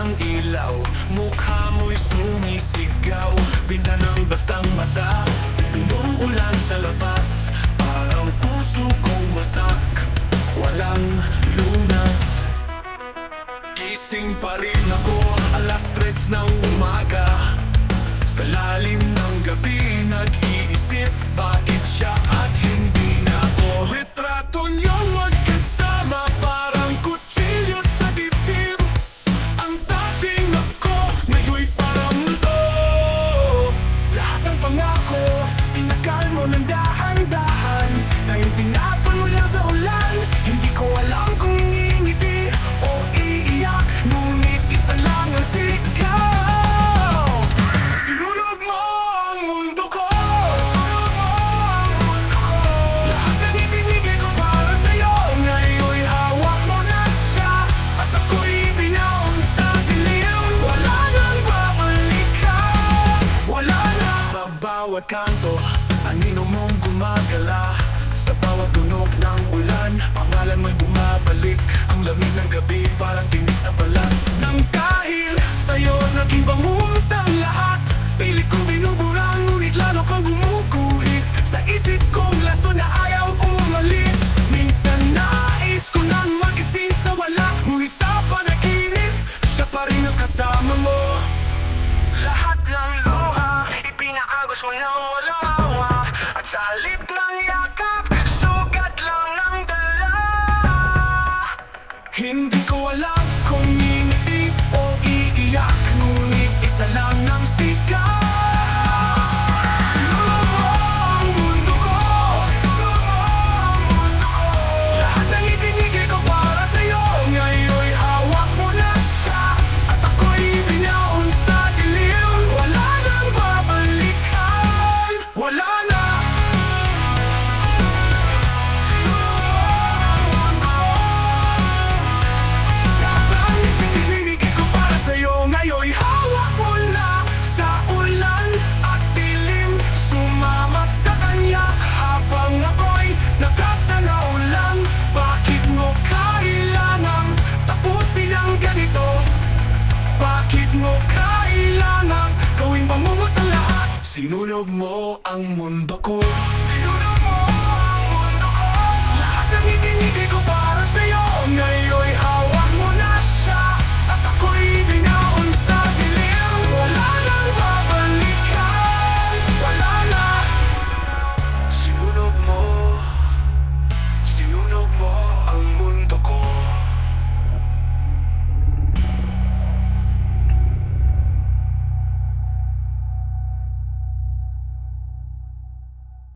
ng ilaw. Mukha mo'y sumisigaw. Pinta ng basang masa. Umuulan sa labas Parang puso kong wasak. Walang lunas. Gising pa rin ako. Alas tres ng umaga. Sa lalim ng gabi Nag-iisip Bakit Sinakal mo ng dahan-dahan. Ngayon tinapon mo lang sa ulan Hindi ko alam kung ngingiti O iiyak. Ngunit isa lang ang sigaw. Sinulog mo ang mundo ko. Lahat ng ibinigay mo na siya. At ako'y binaon sa dilim. Wala nang Wala na Sa bawat kanto Ang lamig ng gabi Parang tinig sa balat. Nang dahil sa'yo Naging bangungot ang lahat. Pilit ko binuburang Ngunit lalo kang gumuguhit. Sa isip kong laso na ayaw umalis. Minsan nais ko nang magising sa wala. Ngunit sa panaginip Siya pa rin ang kasama mo. Lahat ng luha Ipinaagos mo ng walang awa At sa halip lahat Sinulog mo ang mundo ko. Sinulog mo ang mundo ko. Lahat ng ibinigay ko para